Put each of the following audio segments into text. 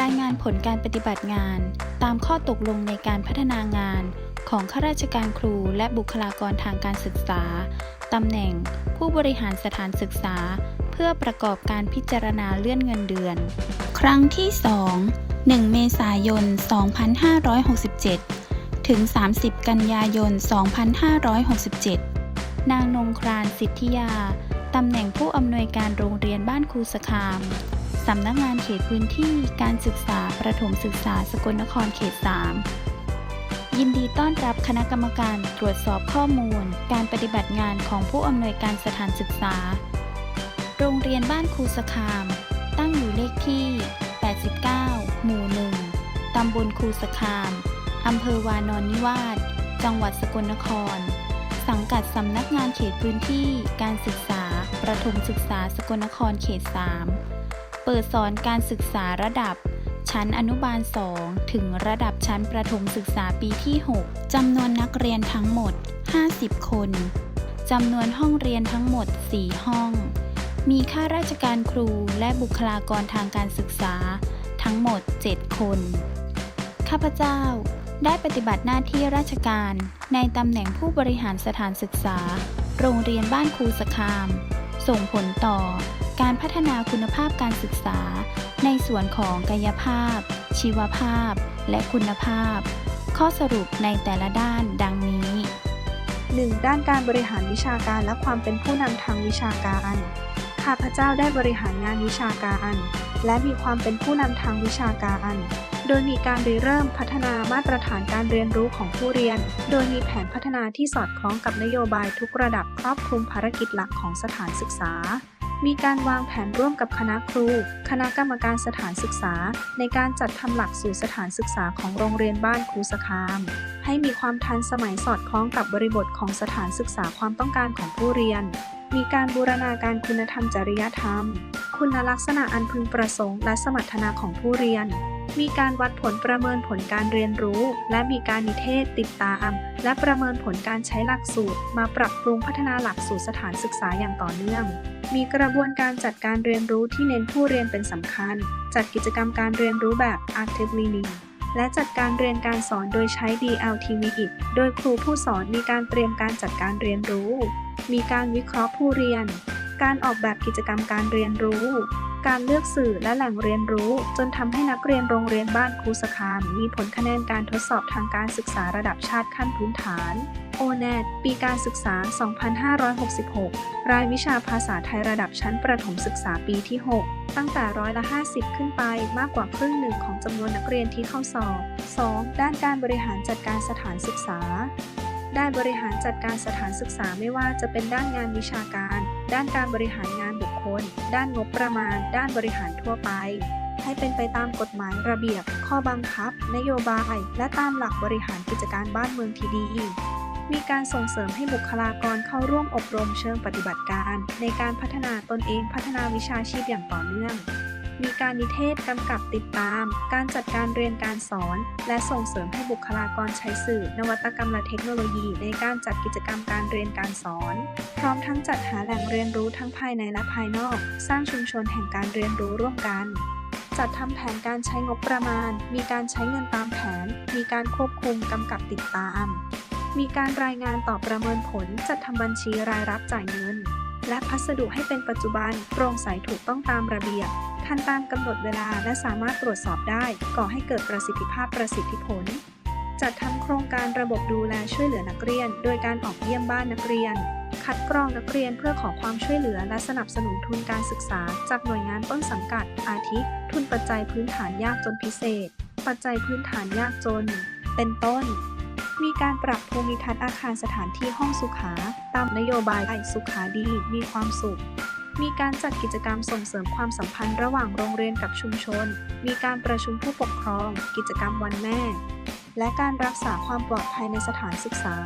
รายงานผลการปฏิบัติงาน ตามข้อตกลงในการพัฒนางาน ของข้าราชการครูและบุคลากรทางการศึกษา ตำแหน่ง ผู้บริหารสถานศึกษา เพื่อประกอบการพิจารณาเลื่อนเงินเดือน ครั้งที่ 2 1 เมษายน 2567 ถึง 30 กันยายน 2567 นางนงครานสิทธิยา ตำแหน่งผู้อำนวยการโรงเรียนบ้านครูสคาม สำนักงานเขตพื้นที่การศึกษาประถมศึกษาสกลนครเขต 3 ยินดีต้อนรับคณะกรรมการตรวจสอบข้อมูล การปฏิบัติงานของผู้อำนวยการสถานศึกษา โรงเรียนบ้านครูสคาม ตั้งอยู่เลขที่ 89 หมู่ 1 ตำบลครูสคามอำเภอวานอนนิวาส จังหวัดสกลนคร สังกัดสำนักงานเขตพื้นที่ การศึกษา ประถมศึกษาสกลนครเขต 3 เปิดสอนการศึกษาระดับ ชั้นอนุบาล 2 ถึงระดับชั้นประถมศึกษาปีที่ 6 จำนวนนักเรียนทั้งหมด 50 คน จำนวนห้องเรียนทั้งหมด 4 ห้อง มีข้าราชการครูและบุคลากรทางการศึกษา ทั้งหมด 7 คน ข้าพเจ้าได้ปฏิบัติหน้าที่ราชการในตำแหน่งผู้บริหารสถานศึกษา โรงเรียนบ้านครูสคาม ส่งผลต่อ การพัฒนาคุณภาพการศึกษา ในส่วนของกายภาพ ชีวภาพ และคุณภาพ ข้อสรุปในแต่ละด้านดังนี้ 1. ด้านการบริหารวิชาการและความเป็นผู้นำทางวิชาการ ข้าพเจ้าได้บริหารงานวิชาการ และมีความเป็นผู้นำทางวิชาการ โดยมีการริเริ่มพัฒนามาตรฐานการเรียนรู้ของผู้เรียน โดยมีแผนพัฒนาที่สอดคล้องกับนโยบายทุกระดับครอบคลุมภารกิจหลักของสถานศึกษา มีการวางแผนร่วมกับคณะครู คณะกรรมการสถานศึกษา ในการจัดทำหลักสูตรสถานศึกษาของโรงเรียนบ้านครูสคาม ให้มีความทันสมัยสอดคล้องกับบริบทของสถานศึกษาความต้องการของผู้เรียน มีการบูรณาการคุณธรรมจริยธรรม คุณลักษณะอันพึงประสงค์และสมรรถนะของผู้เรียน มีการวัดผลประเมินผลการเรียนรู้ และมีการนิเทศติดตาม และประเมินผลการใช้หลักสูตร มาปรับปรุงพัฒนาหลักสูตรสถานศึกษาอย่างต่อเนื่อง มีกระบวนการจัดการเรียนรู้ที่เน้นผู้เรียนเป็นสำคัญ จัดกิจกรรมการเรียนรู้แบบ active learning และจัดการเรียนการสอนโดยใช้ DLTV โดยครูผู้สอนมีการเตรียมการจัดการเรียนรู้ มีการวิเคราะห์ผู้เรียน การออกแบบกิจกรรมการเรียนรู้ การเลือกสื่อและแหล่งเรียนรู้ จนทำให้นักเรียนโรงเรียนบ้านครูสคาม มีผลคะแนนการทดสอบทางการศึกษาระดับชาติขั้นพื้นฐาน o n e t ปีการศึกษา 2566 รายวิชาภาษาไทยระดับชั้นประถมศึกษาปีที่ 6 ตั้งแต่ร้อยละ 50 ขึ้นไปมากกว่าครึ่งหนึ่งของจำนวนนักเรียนที่เข้าสอบ 2. ด้านการบริหารจัดการสถานศึกษาด้านบริหารจัดการสถานศึกษาไม่ว่าจะเป็นด้านงานวิชาการ ด้านการบริหารงาน คล ด้านงบประมาณ ด้านบริหารทั่วไป ให้เป็นไปตามกฎหมายระเบียบ ข้อบังคับ นโยบาย และตามหลักบริหารกิจการบ้านเมืองที่ดีมีการส่งเสริมให้บุคลากรเข้าร่วมอบรมเชิงปฏิบัติการ ในการพัฒนาตนเองพัฒนาวิชาชีพอย่างต่อเนื่อง มีการนิเทศกำกับติดตาม การจัดการเรียนการสอน และส่งเสริมให้บุคลากรใช้สื่อ นวัตกรรมและเทคโนโลยี ในการจัดกิจกรรมการเรียนการสอน ร้อมทั้งจัดหาแหล่งเรียนรู้ทั้งภายในและภายนอก สร้างชุมชนแห่งการเรียนรู้ร่วมกัน จัดทำแผนการใช้งบประมาณ มีการใช้เงินตามแผน มีการควบคุมกำกับติดตาม มีการรายงานต่อประเมินผล จัดทำบัญชีรายรับจ่ายเงิน และพัสดุให้เป็นปัจจุบันโปร่งใสถูกต้องตามระเบียบทันตามกำหนดเวลาและสามารถตรวจสอบได้ ก่อให้เกิดประสิทธิภาพประสิทธิผล จัดทำโครงการระบบดูแลช่วยเหลือนักเรียน โดยการออกเยี่ยมบ้านนักเรียน คัดกรองนักเรียนเพื่อขอความช่วยเหลือและสนับสนุนทุนการศึกษา จากหน่วยงานต้นสังกัด อาทิ ทุนปัจจัยพื้นฐานยากจนพิเศษ ปัจจัยพื้นฐานยากจน เป็นต้น มีการปรับภูมิทัศน์อาคารสถานที่ห้องสุขา ตามนโยบายสุขาดีมีความสุขมีการจัดกิจกรรมส่งเสริมความสัมพันธ์ระหว่างโรงเรียนกับชุมชน มีการประชุมผู้ปกครอง กิจกรรมวันแม่ และการรักษาความปลอดภัยในสถานศึกษา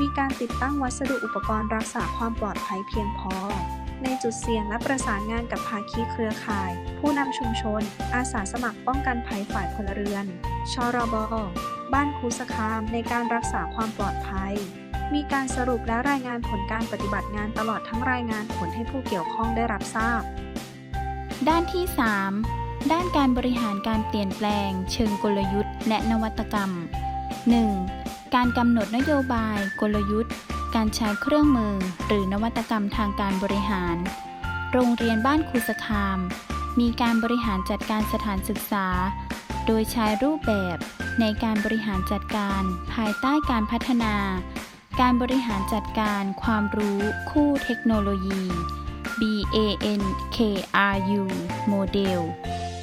มีการติดตั้งวัสดุอุปกรณ์รักษาความปลอดภัยเพียงพอ ในจุดเสี่ยงและประสานงานกับภาคีเครือข่าย ผู้นำชุมชน อาสาสมัครป้องกันภัยฝ่ายพลเรือน ชรบ บ้านคูสคามในการรักษาความปลอดภัย มีการสรุปและรายงานผลการปฏิบัติงานตลอดทั้งรายงานผลให้ผู้เกี่ยวข้องได้รับทราบ ด้านที่ 3 ด้านการบริหารการเปลี่ยนแปลง เชิงกลยุทธ์ และนวัตกรรม 1. การกำหนดนโยบาย กลยุทธ์ การใช้เครื่องมือ หรือนวัตกรรมทางการบริหาร โรงเรียนบ้านคูสคาม มีการบริหารจัดการสถานศึกษา โดยใช้รูปแบบในการบริหารจัดการ ภายใต้การพัฒนา การบริหารจัดการความรู้ คู่เทคโนโลยี BANKRU โมเดล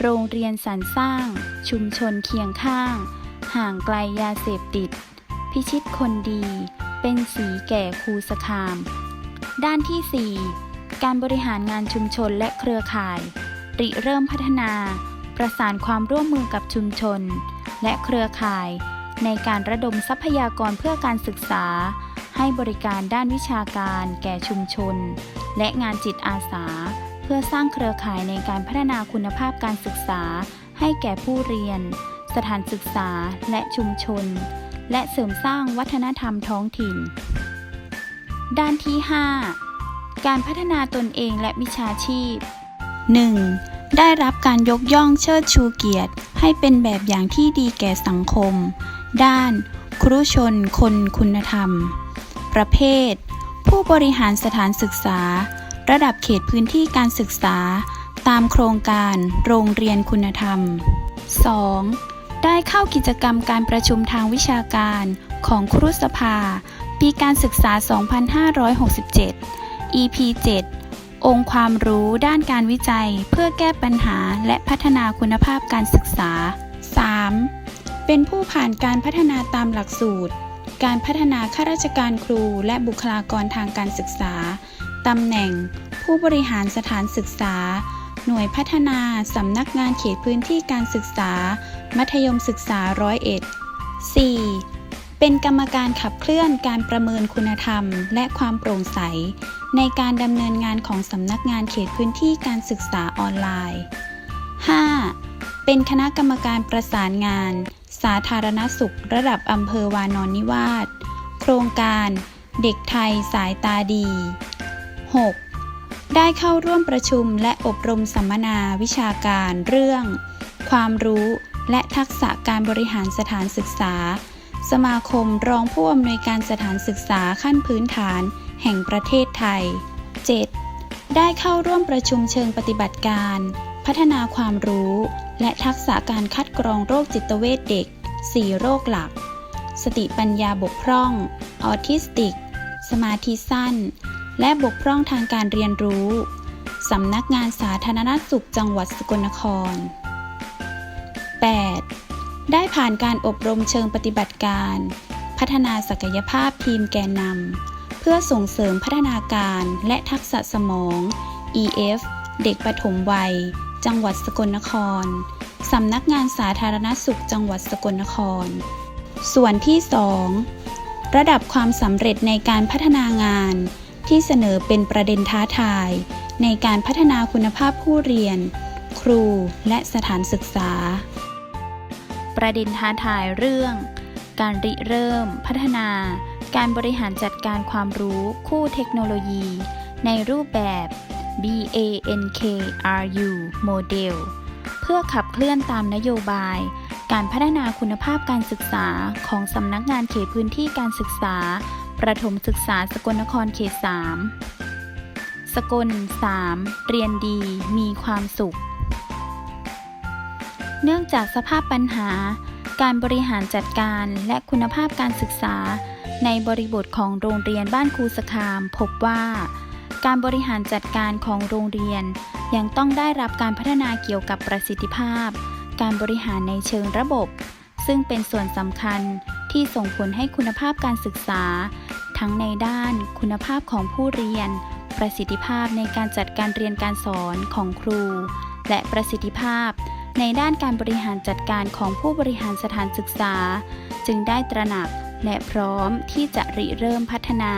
โรงเรียนสรรสร้าง ชุมชนเคียงข้าง ห่างไกลยาเสพติด พิชิตคนดี เป็นสีแก่ครูสคาม ด้านที่ 4 การบริหารงานชุมชนและเครือข่าย ริเริ่มพัฒนา ประสานความร่วมมือกับชุมชน และเครือข่าย ในการระดมทรัพยากรเพื่อการศึกษา ให้บริการด้านวิชาการแก่ชุมชน และงานจิตอาสา เพื่อสร้างเครือข่ายในการพัฒนาคุณภาพการศึกษา ให้แก่ผู้เรียน สถานศึกษาและชุมชน และเสริมสร้างวัฒนธรรมท้องถิ่น ด้านที่ 5 การพัฒนาตนเองและวิชาชีพ 1. ได้รับการยกย่องเชิดชูเกียรติ ให้เป็นแบบอย่างที่ดีแก่สังคม ด้าน ครุชนคนคุณธรรม ประเภท ผู้บริหารสถานศึกษา ระดับเขตพื้นที่การศึกษา ตามโครงการโรงเรียนคุณธรรม 2. ได้เข้ากิจกรรมการประชุมทางวิชาการของครุสภา ปีการศึกษา 2567 EP 7 องค์ความรู้ด้านการวิจัยเพื่อแก้ปัญหาและพัฒนาคุณภาพการศึกษา 3. เป็นผู้ผ่านการพัฒนาตามหลักสูตร การพัฒนาข้าราชการครูและบุคลากรทางการศึกษา ตำแหน่ง ผู้บริหารสถานศึกษา หน่วยพัฒนาสำนักงานเขตพื้นที่การศึกษา มัธยมศึกษาร้อยเอ็ด 4. เป็นกรรมการขับเคลื่อนการประเมินคุณธรรม และความโปร่งใส ในการดำเนินงานของสำนักงานเขตพื้นที่การศึกษาออนไลน์ 5. เป็นคณะกรรมการประสานงาน สาธารณสุขระดับอำเภอวานอนนิวาสโครงการ เด็กไทยสายตาดี 6. ได้เข้าร่วมประชุมและอบรมสัมมนาวิชาการเรื่อง ความรู้และทักษะการบริหารสถานศึกษา สมาคมรองผู้อำนวยการสถานศึกษาขั้นพื้นฐาน แห่งประเทศไทย 7. ได้เข้าร่วมประชุมเชิงปฏิบัติการ พัฒนาความรู้ และทักษะการคัดกรองโรคจิตเวชเด็ก 4 โรคหลัก สติปัญญาบกพร่อง ออทิสติก สมาธิสั้น และบกพร่องทางการเรียนรู้สำนักงานสาธารณสุขจังหวัดสกลนคร 8. ได้ผ่านการอบรมเชิงปฏิบัติการ พัฒนาศักยภาพทีมแกนนำเพื่อส่งเสริมพัฒนาการและทักษะสมอง EF เด็กปฐมวัย จังหวัดสกลนคร สำนักงานสาธารณสุขจังหวัดสกลนคร ส่วนที่ 2 ระดับความสำเร็จในการพัฒนางาน ที่เสนอเป็นประเด็นท้าทาย ในการพัฒนาคุณภาพผู้เรียน ครูและสถานศึกษา ประเด็นท้าทายเรื่อง การริเริ่ม พัฒนา การบริหารจัดการความรู้คู่เทคโนโลยี ในรูปแบบ BANKRU โมเดลเพื่อขับเคลื่อนตามนโยบาย การพัฒนาคุณภาพการศึกษาของสำนักงานเขตพื้นที่การศึกษา ประถมศึกษาสกลนครเขต3สกล 3 เรียนดีมีความสุข เนื่องจากสภาพปัญหา การบริหารจัดการและคุณภาพการศึกษา ในบริบทของโรงเรียนบ้านครูสคาม พบว่า การบริหารจัดการของโรงเรียน ยังต้องได้รับการพัฒนาเกี่ยวกับประสิทธิภาพ การบริหารในเชิงระบบ ซึ่งเป็นส่วนสำคัญ ที่ส่งผลให้คุณภาพการศึกษา ทั้งในด้านคุณภาพของผู้เรียน ประสิทธิภาพในการจัดการเรียนการสอนของครู และประสิทธิภาพ ในด้านการบริหารจัดการของผู้บริหารสถานศึกษา จึงได้ตระหนักและพร้อมที่จะริเริ่มพัฒนา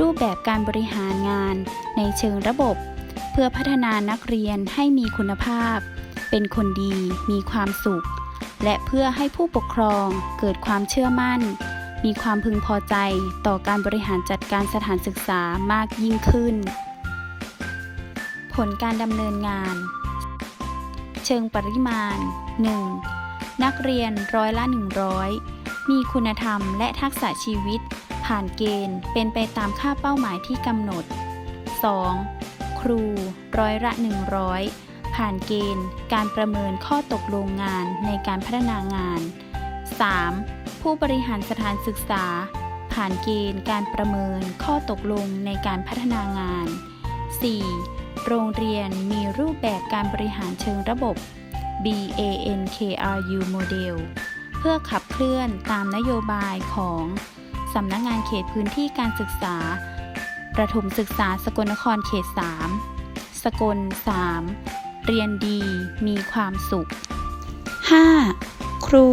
รูปแบบการบริหารงาน ในเชิงระบบ เพื่อพัฒนานักเรียนให้มีคุณภาพ เป็นคนดีมีความสุข และเพื่อให้ผู้ปกครองเกิดความเชื่อมั่น มีความพึงพอใจต่อการบริหารจัดการสถานศึกษามากยิ่งขึ้น ผลการดำเนินงาน เชิงปริมาณ 1. นักเรียนร้อยละ 100 มีคุณธรรมและทักษะชีวิต ผ่านเกณฑ์เป็นไปตามค่าเป้าหมายที่กำหนด 2. ครูร้อยละ 100 ผ่านเกณฑ์ การประเมินข้อตกลงงานในการพัฒนางาน 3. ผู้บริหารสถานศึกษา ผ่านเกณฑ์การประเมินข้อตกลงในการพัฒนางาน 4. โรงเรียนมีรูปแบบการบริหารเชิงระบบ BANKRU Model เพื่อขับเคลื่อนตามนโยบายของสำนักงานเขตพื้นที่การศึกษา ประถมศึกษาสกลนครเขต 3 สกล 3 เรียนดี มีความสุข 5. ครู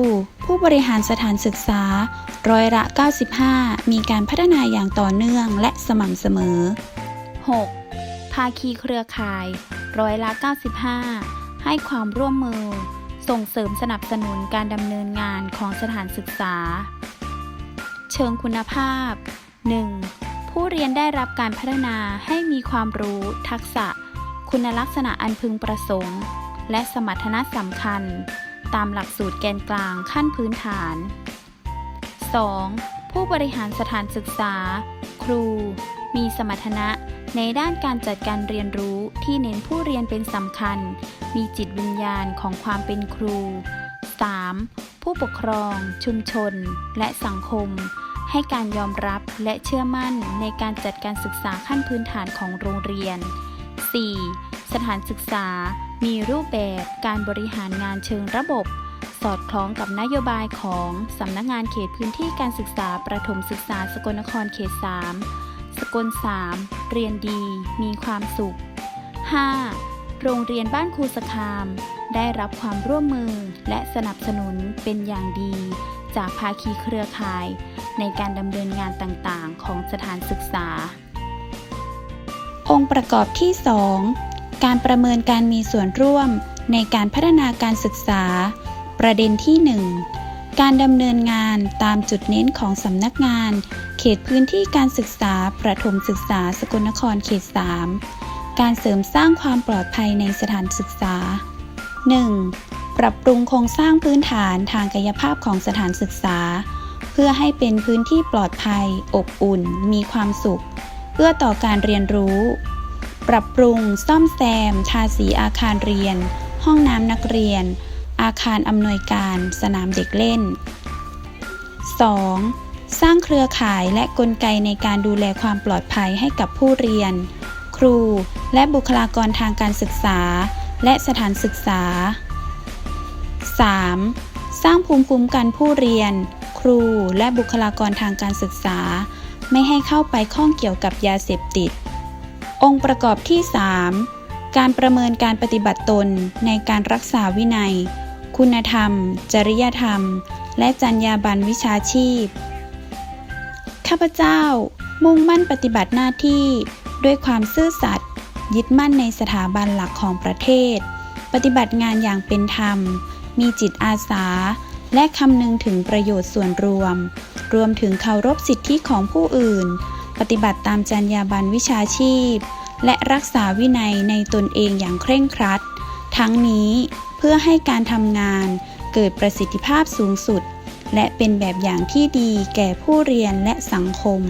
ผู้บริหารสถานศึกษา ร้อยละ 95 มีการพัฒนาอย่างต่อเนื่องและสม่ำเสมอ 6. ภาคีเครือข่าย ร้อยละ 95 ให้ความร่วมมือ ส่งเสริมสนับสนุนการดำเนินงานของสถานศึกษา เชิงคุณภาพ 1. ผู้เรียนได้รับการพัฒนาให้มีความรู้ ทักษะ คุณลักษณะอันพึงประสงค์ และสมรรถนะสำคัญ ตามหลักสูตรแกนกลางขั้นพื้นฐาน 2. ผู้บริหารสถานศึกษา ครู มีสมรรถนะในด้านการจัดการเรียนรู้ที่เน้นผู้เรียนเป็นสำคัญ มีจิตวิญญาณของความเป็นครู 3. ผู้ปกครอง ชุมชน และสังคม ให้การยอมรับและเชื่อมั่นในการจัดการศึกษาขั้นพื้นฐานของโรงเรียน 4. สถานศึกษา มีรูปแบบการบริหารงานเชิงระบบ สอดคล้องกับนโยบายของสำนักงานเขตพื้นที่การศึกษาประถมศึกษาสกลนครเขต 3 สกล 3 เรียนดี มีความสุข 5. โรงเรียนบ้านครูสคาม ได้รับความร่วมมือและสนับสนุนเป็นอย่างดี จากภาคีเครือข่าย ในการดำเนินงานต่างๆ ของสถานศึกษา องค์ประกอบที่ 2 การประเมินการมีส่วนร่วมในการพัฒนาการศึกษา ประเด็นที่ 1 การดำเนินงานตามจุดเน้นของสำนักงาน เขตพื้นที่การศึกษาประถมศึกษาสกลนครเขต 3 การเสริมสร้างความปลอดภัยในสถานศึกษา 1. ปรับปรุงโครงสร้างพื้นฐานทางกายภาพของสถานศึกษา เพื่อให้เป็นพื้นที่ปลอดภัย อบอุ่น มีความสุข เอื้อต่อการเรียนรู้ ปรับปรุง ซ่อมแซม ทาสีอาคารเรียน ห้องน้ำนักเรียน อาคารอำนวยการ สนามเด็กเล่น 2. สร้างเครือข่ายและกลไกในการดูแลความปลอดภัยให้กับผู้เรียน ครู และบุคลากรทางการศึกษา และสถานศึกษา 3. สร้างภูมิคุ้มกันผู้เรียน ครู และบุคลากรทางการศึกษา ไม่ให้เข้าไปข้องเกี่ยวกับยาเสพติด องค์ประกอบที่ 3 การประเมินการปฏิบัติตนในการรักษาวินัย คุณธรรม จริยธรรม และจรรยาบรรณวิชาชีพ ข้าพเจ้า มุ่งมั่นปฏิบัติหน้าที่ ด้วยความซื่อสัตย์ยึดมั่นในสถาบันหลักของประเทศ ปฏิบัติงานอย่างเป็นธรรม มีจิตอาสา และคำนึงถึงประโยชน์ส่วนรวม รวมถึงเคารพสิทธิของผู้อื่น ปฏิบัติตามจรรยาบรรณวิชาชีพ และรักษาวินัยในตนเองอย่างเคร่งครัด ทั้งนี้เพื่อให้การทำงานเกิดประสิทธิภาพสูงสุด และเป็นแบบอย่างที่ดีแก่ผู้เรียนและสังคม